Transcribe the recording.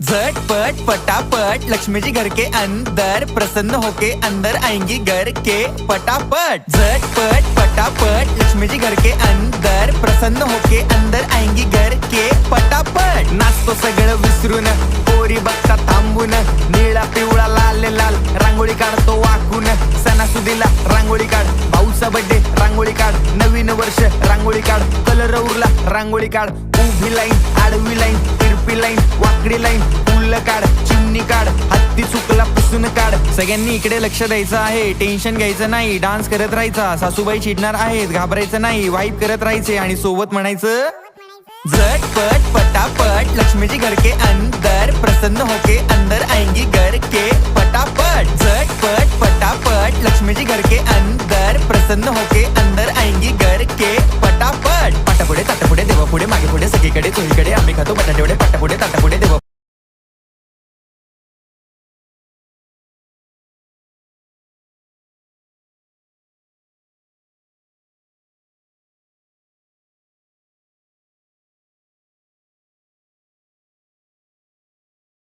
झटपट पटापट लक्ष्मी जी घर के अंदर प्रसन्न होके अंदर आएंगी घर के पटापट। झटपट पटापट लक्ष्मी जी घर के अंदर प्रसन्न होके अंदर आएंगी घर के पटापट। नाचतो सगळं विसरून पोरी बघता थांबून निळा पिवळा लाल लाल रांगोळी काढतो वाकून. सणासुदीला रांगोळी काढ भाऊचा बड्डे रांगोळी काढ. नवीन वर्ष रांगोळी काढ. कलर उरला रांगोळी काढ. उभी लाईन आडवी लाईन तिरपी लाईन आकडी लाईन फुल काढ चिमणी काढ हत्ती चुकला पुसून काढ. सगळ्यांनी इकडे लक्ष द्यायचं आहे. टेन्शन घ्यायचं नाही. डान्स करत राहायचा. सासूबाई चिडणार आहेत. घाबरायचं नाही. वाईप करत राहायचे. आणि सोबत म्हणायचं झटपट पटापट लक्ष्मीजी घरके घर के अंदर प्रसन्न होके अंदर आएंगी घर के पटापट. झटपट पटापट लक्ष्मीजी घरके घर के अंदर प्रसन्न होके अंदर आएंगी घर के पटापट. ഉൾക്കടെ തൊഴിൽക്കടെ അമ്മിക്കത്തു പട്ടന്റെ പട്ടപ്പുടെ തട്ടപ്പുടെ